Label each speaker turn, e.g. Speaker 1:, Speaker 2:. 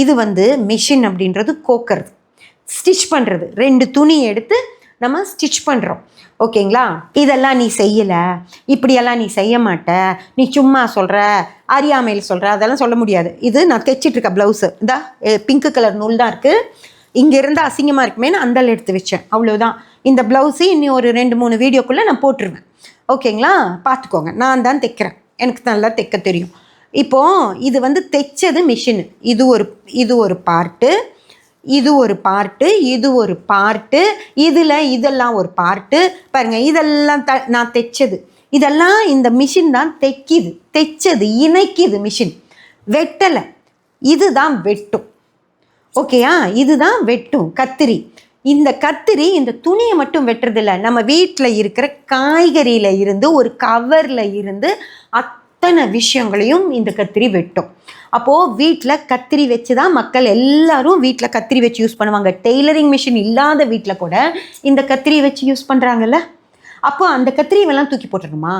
Speaker 1: இது வந்து மிஷின் அப்படின்றது கோக்கிறது ஸ்டிச் பண்ணுறது ரெண்டு துணி எடுத்து நம்ம ஸ்டிச் பண்ணுறோம் ஓகேங்களா இதெல்லாம் நீ செய்யலை. இப்படியெல்லாம் நீ செய்ய மாட்ட. நீ சும்மா சொல்கிற அறியாமையில் சொல்கிற அதெல்லாம் சொல்ல முடியாது. இது நான் தைச்சிட்டு ப்ளவுஸு இந்த பிங்க் கலர் நூல் தான் இருக்குது இங்கே இருந்தால் அசிங்கமாக இருக்குமேன்னு அந்தல் எடுத்து வச்சேன். அவ்வளோதான் இந்த ப்ளவுஸு இனி ஒரு ரெண்டு மூணு வீடியோக்குள்ளே நான் போட்டுருவேன். ஓகேங்களா பார்த்துக்கோங்க. நான் தான் தைக்கிறேன். எனக்கு நல்லா தைக்க தெரியும். இப்போ இது வந்து தைச்சது மிஷினு இது ஒரு இது ஒரு பார்ட்டு இது ஒரு பார்ட்டு இது ஒரு பார்ட்டு இதில் இதெல்லாம் ஒரு பார்ட்டு பாருங்கள் இதெல்லாம் த நான் தைச்சது. இதெல்லாம் இந்த மிஷின் தான் தைக்கிது. தைச்சது இணைக்குது மிஷின் வெட்டலை. இதுதான் வெட்டும். ஓகேயா இதுதான் வெட்டும் கத்திரி. இந்த கத்திரி இந்த துணியை மட்டும் வெட்டுறதில்ல. நம்ம வீட்டில் இருக்கிற காய்கறியில் இருந்து ஒரு கவரில் இருந்து அத்தனை விஷயங்களையும் இந்த கத்திரி வெட்டும். அப்போது வீட்டில் கத்திரி வச்சு தான் மக்கள் எல்லாரும் வீட்டில் கத்திரி வச்சு யூஸ் பண்ணுவாங்க. டெய்லரிங் மிஷின் இல்லாத வீட்டில் கூட இந்த கத்திரி வச்சு யூஸ் பண்ணுறாங்கல்ல அப்போ அந்த கத்திரியெல்லாம் தூக்கி போட்டுடணுமா?